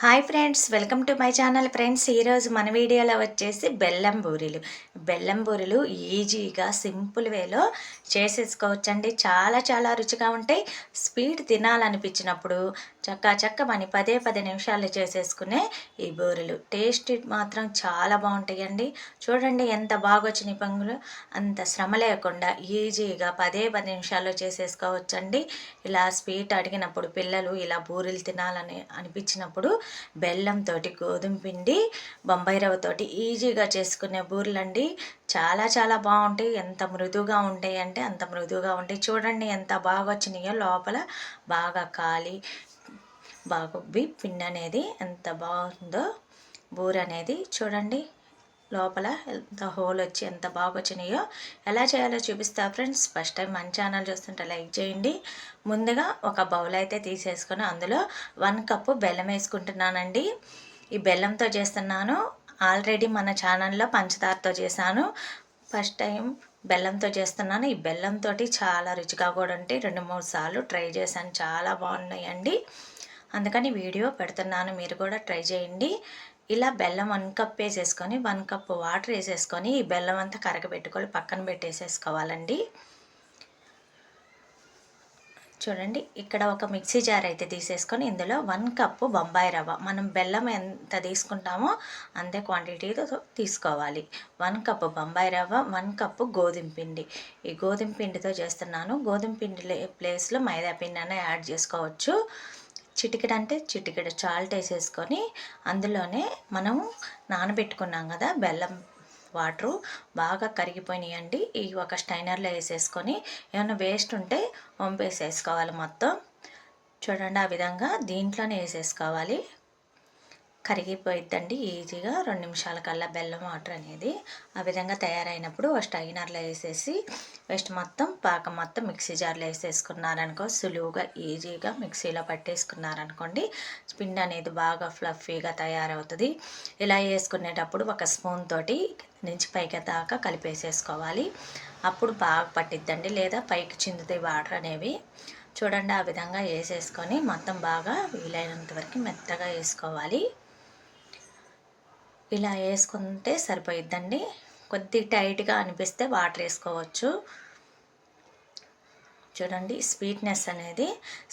Hi friends welcome to my channel friends. ఈరోజు మన వీడియోలో వచ్చేసి బెల్లం బూరెలు. బెల్లం బూరెలు ఈజీగా సింపుల్ వేలో చేసేసుకోవచ్చండి. చాలా చాలా రుచిగా ఉంటాయి. స్వీట్ తినాలనిపించినప్పుడు చక్క చక్క మన పదే పది నిమిషాలు చేసేసుకునే ఈ బూరెలు. టేస్ట్ మాత్రం చాలా బాగుంటాయండి. చూడండి ఎంత బాగా వచ్చినాయి పంగులు. అంత శ్రమ లేకుండా ఈజీగా పదే పది నిమిషాల్లో చేసేసుకోవచ్చండి. ఇలా స్వీట్ అడిగినప్పుడు పిల్లలు ఇలా బూరెలు తినాలని అనిపించినప్పుడు బెల్లంతో గోధుమ పిండి బొంబాయి రవ్వతోటి ఈజీగా చేసుకునే బూరెలండి. చాలా చాలా బాగుంటాయి. ఎంత మృదువుగా ఉంటాయి అంటే అంత మృదువుగా ఉంటాయి. చూడండి ఎంత బాగా వచ్చినాయో లోపల బాగా కాలి బాగా ఉబ్బి పిండి అనేది ఎంత బాగుందో బూర అనేది చూడండి. లోపల ఎంత హోల్ వచ్చి ఎంత బాగా వచ్చినాయో ఎలా చేయాలో చూపిస్తా ఫ్రెండ్స్. ఫస్ట్ టైం మన ఛానల్ చూస్తుంటే లైక్ చేయండి. ముందుగా ఒక బౌల్ అయితే తీసేసుకొని అందులో వన్ కప్పు బెల్లం వేసుకుంటున్నానండి. ఈ బెల్లంతో చేస్తున్నాను. ఆల్రెడీ మన ఛానల్లో పంచదారతో చేశాను. ఫస్ట్ టైం బెల్లంతో చేస్తున్నాను. ఈ బెల్లంతో చాలా రుచిగా కూడా ఉంటే రెండు మూడు సార్లు ట్రై చేశాను. చాలా బాగున్నాయండి. అందుకని వీడియో పెడుతున్నాను మీరు కూడా ట్రై చేయండి. ఇలా బెల్లం వన్ కప్ వేసేసుకొని వన్ కప్ వాటర్ వేసేసుకొని ఈ బెల్లం అంతా కరగబెట్టుకొని పక్కన పెట్టేసేసుకోవాలండి. చూడండి ఇక్కడ ఒక మిక్సీ జార్ అయితే తీసేసుకొని ఇందులో వన్ కప్పు బొంబాయి రవ్వ. మనం బెల్లం ఎంత తీసుకుంటామో అంతే క్వాంటిటీతో తీసుకోవాలి. వన్ కప్పు బొంబాయి రవ్వ వన్ కప్పు గోధుమ పిండి. ఈ గోధుమ పిండితో చేస్తున్నాను. గోధుమ పిండి ప్లేస్లో మైదా పిండి అయినా యాడ్ చేసుకోవచ్చు. చిటికెడు అంటే చిటికెడు చాల్ట్ వేసేసుకొని అందులోనే మనము నానబెట్టుకున్నాం కదా బెల్లం వాటరు బాగా కరిగిపోయినాయండి. ఈ ఒక స్టైనర్లో వేసేసుకొని ఏమైనా వేస్ట్ ఉంటే వంపేసేసుకోవాలి మొత్తం. చూడండి ఆ విధంగా దీంట్లోనే వేసేసుకోవాలి. కరిగిపోయిద్దండి ఈజీగా రెండు నిమిషాల కల్లా బెల్లం వాటర్ అనేది ఆ విధంగా తయారైనప్పుడు స్టైనర్లో వేసేసి వేస్ట్ మొత్తం పాకం మొత్తం మిక్సీ జార్లో వేసేసుకున్నారనుకో సులువుగా ఈజీగా మిక్సీలో పట్టేసుకున్నారనుకోండి పిండి అనేది బాగా ఫ్లఫీగా తయారవుతుంది. ఇలా వేసుకునేటప్పుడు ఒక స్పూన్ తోటి నుంచి పైకి దాకా కలిపేసేసుకోవాలి. అప్పుడు బాగా పట్టిద్దండి లేదా పైకి చిందుతాయి వాటర్ అనేవి. చూడండి ఆ విధంగా వేసేసుకొని మొత్తం బాగా వీలైనంత వరకు మెత్తగా వేసుకోవాలి. ఇలా వేసుకుంటే సరిపోయిద్దండి. కొద్ది టైట్గా అనిపిస్తే వాటర్ వేసుకోవచ్చు. చూడండి స్వీట్నెస్ అనేది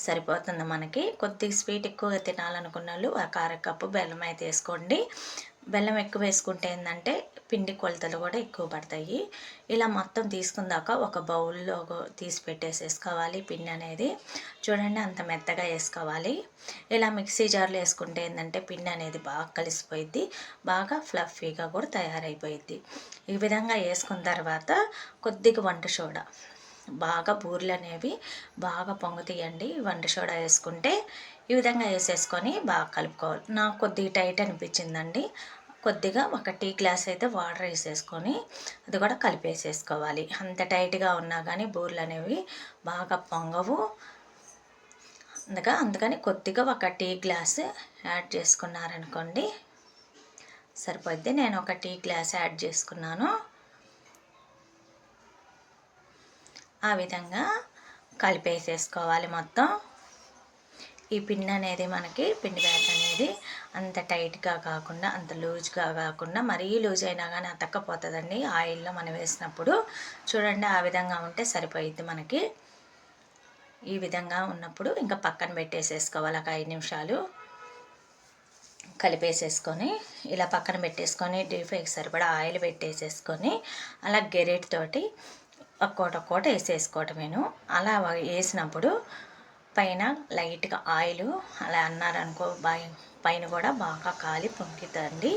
సరిపోతుంది మనకి. కొద్దిగా స్వీట్ ఎక్కువ తినాలనుకున్న వాళ్ళు ఒక అర కప్పు బెల్లం అయితే వేసుకోండి. బెల్లం ఎక్కువ వేసుకుంటే ఏంటంటే పిండి కొలతలు కూడా ఎక్కువ పడతాయి. ఇలా మొత్తం తీసుకుందాక ఒక బౌల్లో తీసి పెట్టేసేసుకోవాలి పిండి అనేది చూడండి అంత మెత్తగా వేసుకోవాలి. ఇలా మిక్సీ జార్లో వేసుకుంటే ఏంటంటే పిండి అనేది బాగా కలిసిపోయిద్ది బాగా ఫ్లఫీగా కూడా తయారైపోయిద్ది. ఈ విధంగా వేసుకున్న తర్వాత కొద్దిగా వంట సోడా. బాగా బూరెలు అనేవి బాగా పొంగుతీయండి. వంట సోడా వేసుకుంటే ఈ విధంగా వేసేసుకొని బాగా కలుపుకోవాలి. నాకు కొద్దిగా టైట్ అనిపించిందండి. కొద్దిగా ఒక టీ గ్లాస్ అయితే వాటర్ వేసేసుకొని అది కూడా కలిపేసేసుకోవాలి. అంత టైట్గా ఉన్నా కానీ బూరెలు అనేవి బాగా పొంగవు. అందుక అందుకని కొద్దిగా ఒక టీ గ్లాస్ యాడ్ చేసుకున్నారనుకోండి సరిపోద్ది నేను ఒక టీ గ్లాస్ యాడ్ చేసుకున్నాను. ఆ విధంగా కలిపేసేసుకోవాలి మొత్తం. ఈ పిండి అనేది మనకి పిండి బ్యాట్ అనేది అంత టైట్గా కాకుండా అంత లూజ్గా కాకుండా మరీ లూజ్ అయినా కానీ అతక్కపోతుందండి ఆయిల్లో మనం వేసినప్పుడు చూడండి ఆ విధంగా ఉంటే సరిపోయిద్ది మనకి. ఈ విధంగా ఉన్నప్పుడు ఇంకా పక్కన పెట్టేసేసుకోవాలి ఒక ఐదు నిమిషాలు. కలిపేసేసుకొని ఇలా పక్కన పెట్టేసుకొని డీప్ ఫ్రైకి సరిపడా ఆయిల్ పెట్టేసేసుకొని అలా గెరెట్ తోటి ఒక్కోటి ఒక్కోటి వేసేసుకోవటమేను. అలా వేసినప్పుడు పైన లైట్గా ఆయిల్ అలా అన్నారనుకో బాయ్ పైన కూడా బాగా కాలి పొంగిద్దండి.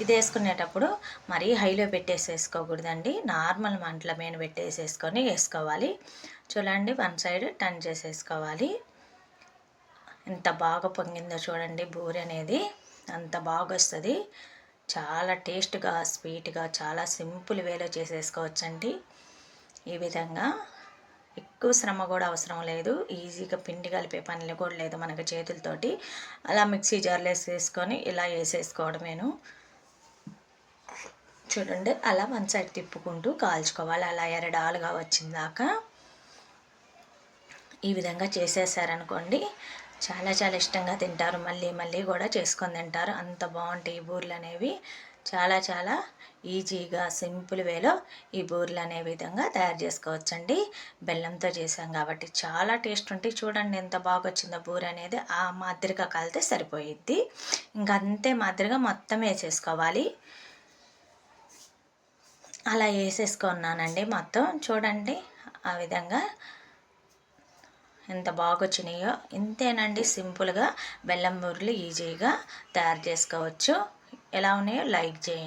ఇది వేసుకునేటప్పుడు మరీ హైలో పెట్టేసేసుకోకూడదండి. నార్మల్ మంటల మీద పెట్టేసేసుకొని వేసుకోవాలి. చూడండి వన్ సైడ్ టర్న్ చేసేసుకోవాలి. ఎంత బాగా పొంగిందో చూడండి బూరి అనేది. అంత బాగా వస్తుంది. చాలా టేస్ట్గా స్వీట్గా చాలా సింపుల్ వేలో చేసేసుకోవచ్చండి. ఈ విధంగా ఎక్కువ శ్రమ కూడా అవసరం లేదు. ఈజీగా పిండి కలిపే పనులు కూడా లేదు మనకి చేతులతోటి. అలా మిక్సీ జార్లో వేసేసుకొని ఇలా వేసేసుకోవడమేను. చూడండి అలా వన్ సైడ్ తిప్పుకుంటూ కాల్చుకోవాలి. అలా ఎరడాలుగా వచ్చిందాక ఈ విధంగా చేసేసారనుకోండి చాలా చాలా ఇష్టంగా తింటారు. మళ్ళీ మళ్ళీ కూడా చేసుకొని తింటారు. అంత బాగుంటాయి ఈ బూరెలు అనేవి చాలా చాలా ఈజీగా సింపుల్ వేలో ఈ బూరెలు అనే విధంగా తయారు చేసుకోవచ్చండి. బెల్లంతో చేసాం కాబట్టి చాలా టేస్ట్ ఉంటాయి. చూడండి ఎంత బాగా వచ్చిందో బూర అనేది ఆ మాదిరిగా కలితే సరిపోయిద్ది. ఇంకా అంతే మాదిరిగా మొత్తం వేసేసుకోవాలి అలా వేసేసుకున్నానండి మొత్తం. చూడండి ఆ విధంగా ఎంత బాగా వచ్చినాయో ఇంతేనండి సింపుల్గా బెల్లం బూరెలు ఈజీగా తయారు చేసుకోవచ్చు. ఎలా ఉన్నాయో లైక్ చేయండి.